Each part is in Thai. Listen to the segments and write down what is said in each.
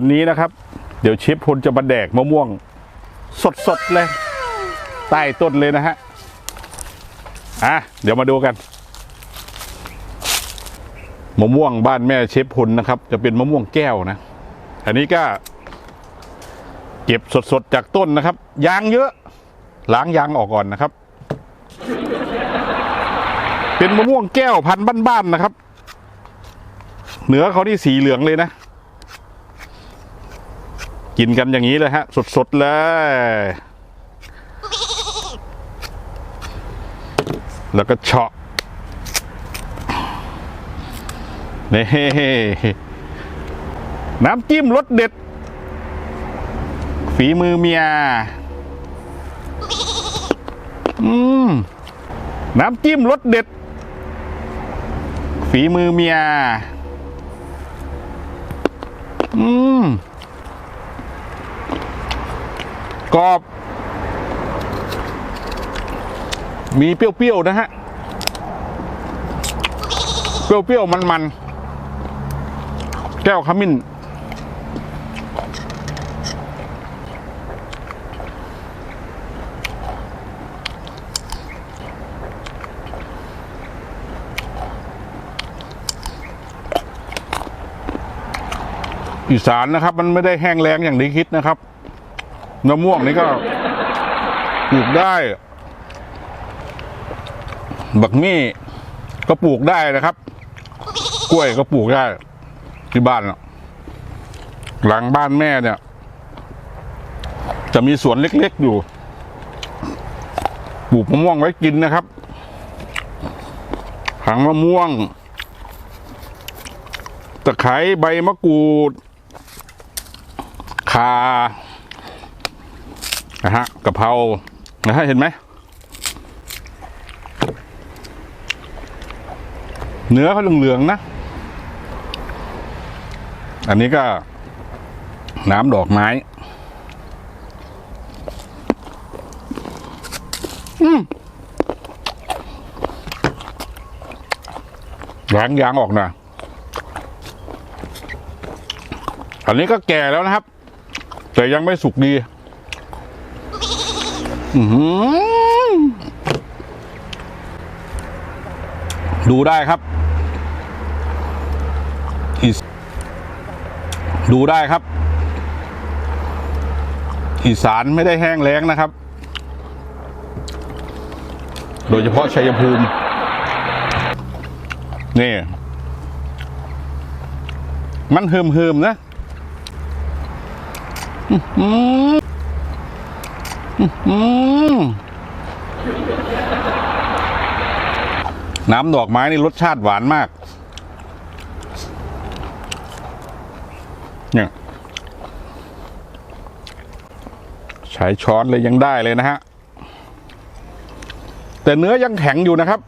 วันนี้นะครับ เดี๋ยวเชฟพลจะมาแดกมะม่วง สดๆเลยใต้ต้นเลยนะฮะอะเดี๋ยวมาดูกันมะม่วงบ้านแม่เชฟพลนะครับ จะเป็นมะม่วงแก้วนะ อันนี้ก็ เก็บสดๆจากต้นนะครับ ยางเยอะ ล้างยางออกก่อนนะครับ เป็นมะม่วงแก้วพันธุ์บ้านๆนะครับ เนื้อเขานี่สีเหลืองเลยนะ กินกันอย่างนี้เลยฮะ สดๆเลยแล้วก็เฉาะนี่น้ำจิ้มรสเด็ด ฝีมือเมียอืมน้ำจิ้มรสเด็ด ฝีมือเมียอืม กรอบ มีเปรี้ยวๆนะฮะ เปรี้ยวๆ มันๆ แก้วขมิ้น อีสานนะครับ มันไม่ได้แห้งแล้งอย่างที่คิดนะครับ มะม่วงนี่ก็ปลูกได้ บักมี่ก็ปลูกได้นะครับ กล้วยก็ปลูกได้ ที่บ้านหลังบ้านแม่เนี่ย จะมีสวนเล็กๆอยู่ ปลูกมะม่วงไว้กินนะครับหางมะม่วง ตะไคร้ใบมะกรูด ข่า นะฮะกะเพรานะฮะเห็นไหมเนื้อเขาเหลืองๆนะ อันนี้ก็น้ำดอกไม้ ล้างยางออกหนะ อันนี้ก็แก่แล้วนะครับ แต่ยังไม่สุกดี ดูได้ครับอีสดูได้ครับ อีสานไม่ได้แห้งแล้งนะครับ โดยเฉพาะชัยภูมิ นี่ มันเฮิมเฮิมๆนะอืม น้ำดอกไม้นี่รสชาติหวานมาก เนี่ย ใช้ช้อนเลยยังได้เลยนะฮะ แต่เนื้อยังแข็งอยู่นะครับ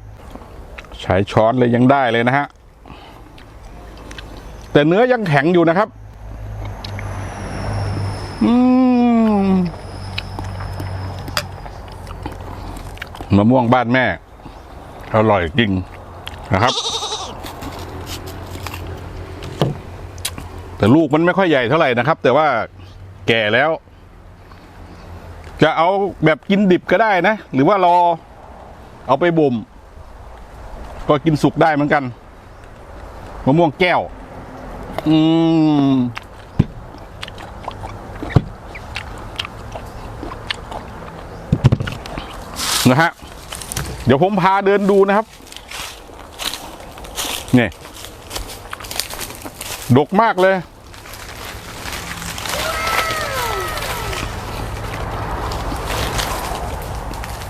ใช้ช้อนเลยยังได้เลยนะฮะ แต่เนื้อยังแข็งอยู่นะครับ อืม มะม่วงบ้านแม่ อร่อยจริงนะครับ แต่ลูกมันไม่ค่อยใหญ่เท่าไหร่นะครับ แต่ว่าแก่แล้ว จะเอาแบบกินดิบก็ได้นะ หรือว่ารอ เอาไปบ่มก็กินสุกได้เหมือนกันมะม่วงแก้ว อืม นะฮะเดี๋ยวผมพาเดินดูนะครับนี่ดกมากเลย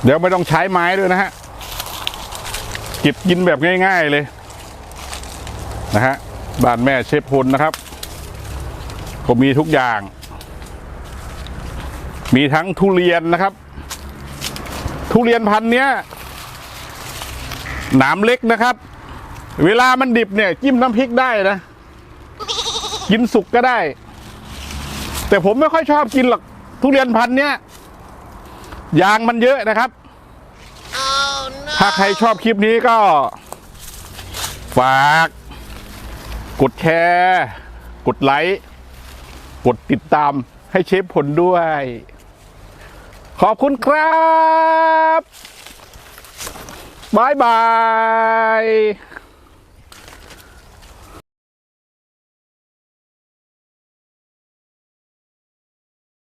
เดี๋ยวไม่ต้องใช้ไม้ด้วยนะฮะเก็บกินแบบง่ายๆเลยนะฮะบ้านแม่เชฟพลนะครับ ก็มีทุกอย่าง มีทั้งทุเรียนนะครับ ทุเรียนพันธุ์เนี้ยหนามเล็กนะครับ เวลามันดิบเนี่ยจิ้มน้ำพริกได้นะ กินสุกก็ได้ แต่ผมไม่ค่อยชอบกินหรอกทุเรียนพันธุ์เนี้ยยางมันเยอะนะครับถ้าใครชอบคลิปนี้ก็ ฝาก กดแชร์ กดไลค์ กดติดตามให้เชฟผลด้วย ขอบคุณครับบายบาย